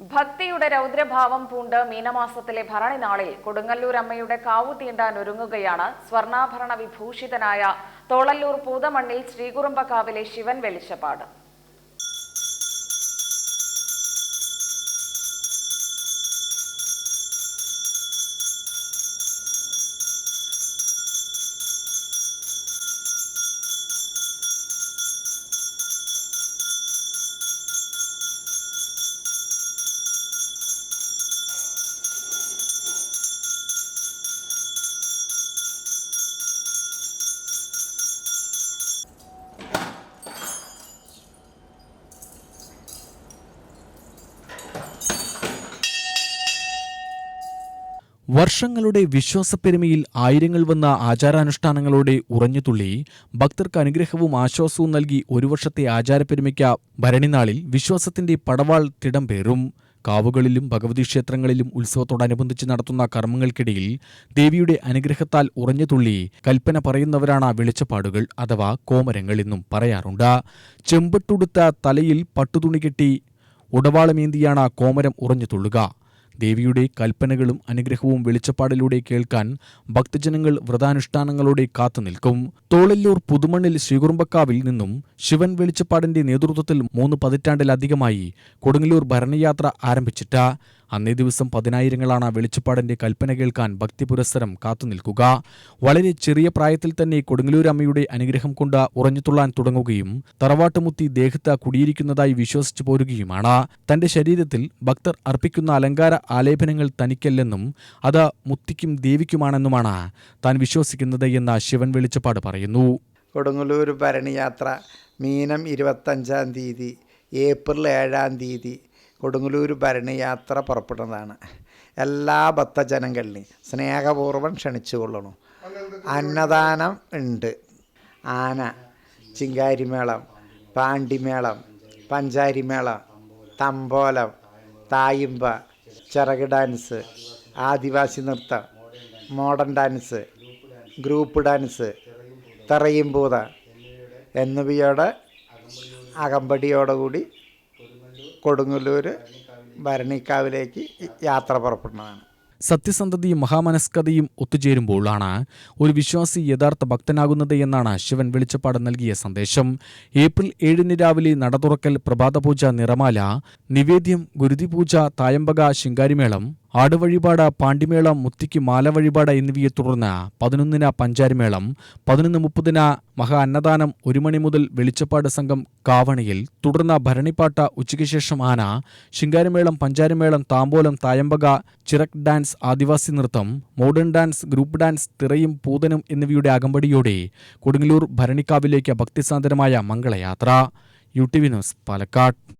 ഭക്തിയുടെ രൗദ്രഭാവം പൂണ്ട് മീനമാസത്തിലെ ഭരണി നാളിൽ കൊടുങ്ങല്ലൂർ അമ്മയുടെ കാവു തീണ്ടാൻ ഒരുങ്ങുകയാണ് സ്വർണാഭരണ വിഭൂഷിതനായ തോളല്ലൂർ പൂതമണ്ണിൽ ശ്രീകുറുമ്പക്കാവിലെ ശിവൻ വെളിച്ചപ്പാട്. വർഷങ്ങളുടെ വിശ്വാസപ്പെരുമയിൽ ആയിരങ്ങൾ വന്ന ആചാരാനുഷ്ഠാനങ്ങളോടെ ഉറഞ്ഞുതുള്ളി ഭക്തർക്ക് അനുഗ്രഹവും ആശ്വാസവും നൽകി ഒരു വർഷത്തെ ആചാരപ്പെരുമയ്ക്ക ഭരണിനാളിൽ വിശ്വാസത്തിന്റെ പടവാൾ തിടം പേറും കാവുകളിലും ഭഗവതി ക്ഷേത്രങ്ങളിലും ഉത്സവത്തോടനുബന്ധിച്ച് നടത്തുന്ന കർമ്മങ്ങൾക്കിടയിൽ ദേവിയുടെ അനുഗ്രഹത്താൽ ഉറഞ്ഞുതുള്ളി കൽപ്പന പറയുന്നവരാണ് വെളിച്ചപ്പാടുകൾ അഥവാ കോമരങ്ങൾ എന്നും പറയാറുണ്ട്. ചെമ്പട്ടുടുത്ത തലയിൽ പട്ടുതുണി കെട്ടി ഉടവാളമേന്തിയാണ് കോമരം ഉറഞ്ഞു തുള്ളുക. ദേവിയുടെ കൽപ്പനകളും അനുഗ്രഹവും വെളിച്ചപ്പാടിലൂടെ കേൾക്കാൻ ഭക്തജനങ്ങൾ വ്രതാനുഷ്ഠാനങ്ങളോടെ കാത്തുനിൽക്കും തോളല്ലൂർ പുതുമണ്ണിൽ ശ്രീകുറുമ്പക്കാവിൽ നിന്നും ശിവൻ വെളിച്ചപ്പാടിന്റെ നേതൃത്വത്തിൽ മൂന്ന് പതിറ്റാണ്ടിലധികമായി കൊടുങ്ങല്ലൂർ ഭരണയാത്ര ആരംഭിച്ചിട്ട അന്നേ ദിവസം പതിനായിരങ്ങളാണ് വെളിച്ചപ്പാടിന്റെ കൽപ്പന കേൾക്കാൻ ഭക്തി പുരസ്സരം കാത്തുനിൽക്കുക വളരെ ചെറിയ പ്രായത്തിൽ തന്നെ കൊടുങ്ങല്ലൂർ അമ്മയുടെ അനുഗ്രഹം കൊണ്ട് ഉറഞ്ഞുതുള്ളാൻ തുടങ്ങുകയും തറവാട്ടുമുത്തി ദേഹത്ത് കുടിയിരിക്കുന്നതായി വിശ്വസിച്ചു പോരുകയുമാണ്. തന്റെ ശരീരത്തിൽ ഭക്തർ അർപ്പിക്കുന്ന അലങ്കാര ആലേപനങ്ങൾ തനിക്കല്ലെന്നും അത് മുത്തിക്കും ദേവിക്കുമാണെന്നുമാണ് താൻ വിശ്വസിക്കുന്നത് എന്ന് ശിവൻ വെളിച്ചപ്പാട് പറയുന്നു. കൊടുങ്ങല്ലൂർ ഭരണിയാത്ര മീനം ഇരുപത്തഞ്ചാം തീയതി ഏപ്രിൽ ഏഴാം തീയതി കൊടുങ്ങല്ലൂർ ഭരണിയാത്ര പുറപ്പെടുന്നതാണ് എല്ലാ ഭക്തജനങ്ങളിലും സ്നേഹപൂർവം ക്ഷണിച്ചു കൊള്ളണം അന്നദാനം ഉണ്ട്. ആന ചിങ്കാരിമേളം പാണ്ടിമേളം പഞ്ചാരിമേളം തമ്പോലം തായിമ്പ ചിറക് ഡാൻസ് ആദിവാസി നൃത്തം മോഡേൺ ഡാൻസ് ഗ്രൂപ്പ് ഡാൻസ് തെറയുംപൂത എന്നിവയോടെ അകമ്പടിയോടുകൂടി കൊടുങ്ങല്ലൂർ ഭരണിക്കാവിലേക്ക് യാത്ര പുറപ്പെടുന്നതാണ്. സത്യസന്ധതയും മഹാമനസ്കതയും ഒത്തുചേരുമ്പോഴാണ് ഒരു വിശ്വാസി യഥാർത്ഥ ഭക്തനാകുന്നത് എന്നാണ് ശിവൻ വെളിച്ചപ്പാട് നൽകിയ സന്ദേശം. ഏപ്രിൽ ഏഴിന് രാവിലെ നട തുറക്കൽ പ്രഭാതപൂജ നിറമാല നിവേദ്യം ഗുരുതിപൂജ തായമ്പക ശിങ്കാരിമേളം ആടുവഴിപാട് പാണ്ടിമേളം മുത്തിക്ക് മാല വഴിപാട് എന്നിവയെ തുടർന്ന് പതിനൊന്നിന് പഞ്ചാരിമേളം പതിനൊന്ന് മുപ്പതിന് മഹാ അന്നദാനം ഒരു മണി മുതൽ വെളിച്ചപ്പാട് സംഘം കാവണിയിൽ തുടർന്ന് ഭരണിപ്പാട്ട് ഉച്ചയ്ക്ക് ശേഷം ആന ശിങ്കാരമേളം പഞ്ചാരിമേളം താമ്പോലം തായമ്പക ചിറക് ഡാൻസ് ആദിവാസി നൃത്തം മോഡേൺ ഡാൻസ് ഗ്രൂപ്പ് ഡാൻസ് തിറയും പൂതനും എന്നിവയുടെ അകമ്പടിയോടെ കൊടുങ്ങല്ലൂർ ഭരണിക്കാവിലേക്ക് ഭക്തിസാന്ദ്രമായ മംഗളയാത്ര. U T V news Palakkad.